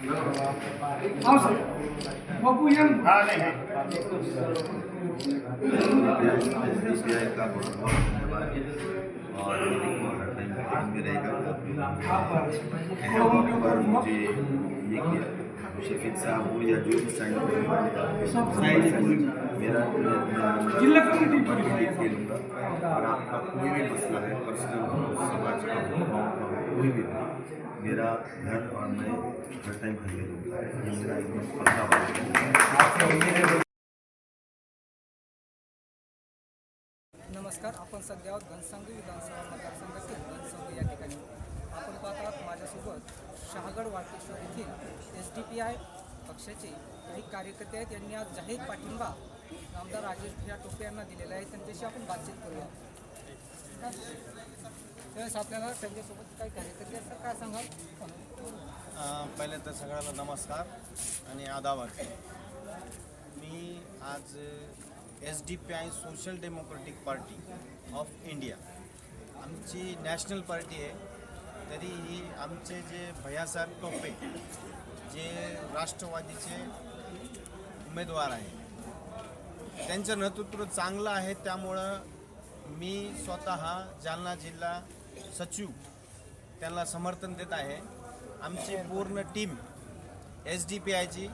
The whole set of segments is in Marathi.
हाँ सर बापू ये हाँ नहीं शफीक साहब हो या जो भी साइन मेरा जिला खेलूँगा और आपका कोई भी मसला है। पर्सनल समाज का कोई भी मेरा घर और मैं हर टाइम खड़े नमस्कार आपण सध्या आहोत विधानसभा मतदारसंघातील घनसांगवी या ठिकाणी. आपण पाहत आहात माझ्यासोबत शहागड वाटेश्वर येथील एस डी पी आय पक्षाचे काही कार्यकर्ते आहेत. यांनी आज जाहीर पाठिंबा आमदार राजेश भैया टोपे यांना दिलेला आहे. त्यांच्याशी आपण बातचीत करूया. त्यावेळेस आपल्याला त्यांच्यासोबत काय सांगाल? पहिले तर सगळ्याला नमस्कार आणि आदाबाद मी आज S D P I social democratic party of India आमची नॅशनल पार्टी आहे. तरीही आमचे जे भैयासाहेब टोपे जे राष्ट्रवादीचे उमेदवार आहे त्यांचं नेतृत्व चांगलं आहे त्यामुळं मी स्वतः जालना जिल्हा सचिव त्यांना समर्थन देत आहे. आमची पूर्ण टीम एस डी पी आयची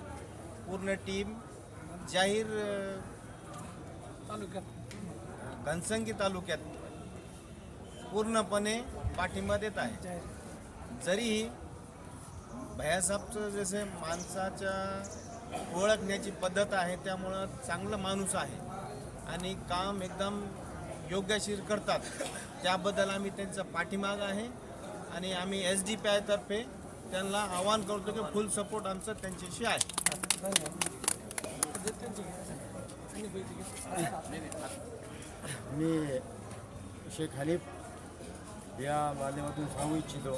पूर्ण टीम जाहीर तालुक्यात घनसंगी तालुक्यात पूर्णपणे पाठिंबा देत आहे. जरीही भैयासाहेबचं जसे माणसाच्या ओळखण्याची पद्धत आहे त्यामुळं चांगलं माणूस आहे आणि काम एकदम योग्यशीर करतात. त्याबद्दल आम्ही त्यांचा पाठीमाग आहे आणि आम्ही एस डी पी आयतर्फे त्यांना आवाहन करतो की फुल सपोर्ट आमचं त्यांच्याशी आहे. मी शेख हनीफ या माध्यमातून सांगू इच्छितो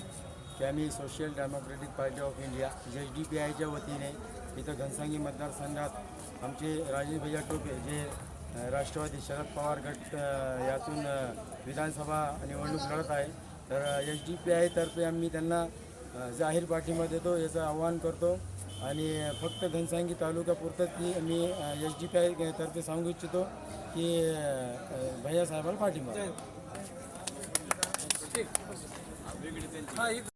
की आम्ही social democratic party of India H D P आयच्या वतीने इथं घनसांगी मतदारसंघात आमचे राजेश भैया टोपे जे राष्ट्रवादी शरद पवार गट यातून विधानसभा निवडणूक लढत आहे. तर एच डी पी आयतर्फे आम्ही त्यांना जाहीर पाठिंबा देतो याचं आवाहन करतो. आणि फक्त घनसांगी तालुक्यापुरतंच मी मी एच डी पी आय तर्फे सांगू इच्छितो की भैया साहेबांना पाठिंबा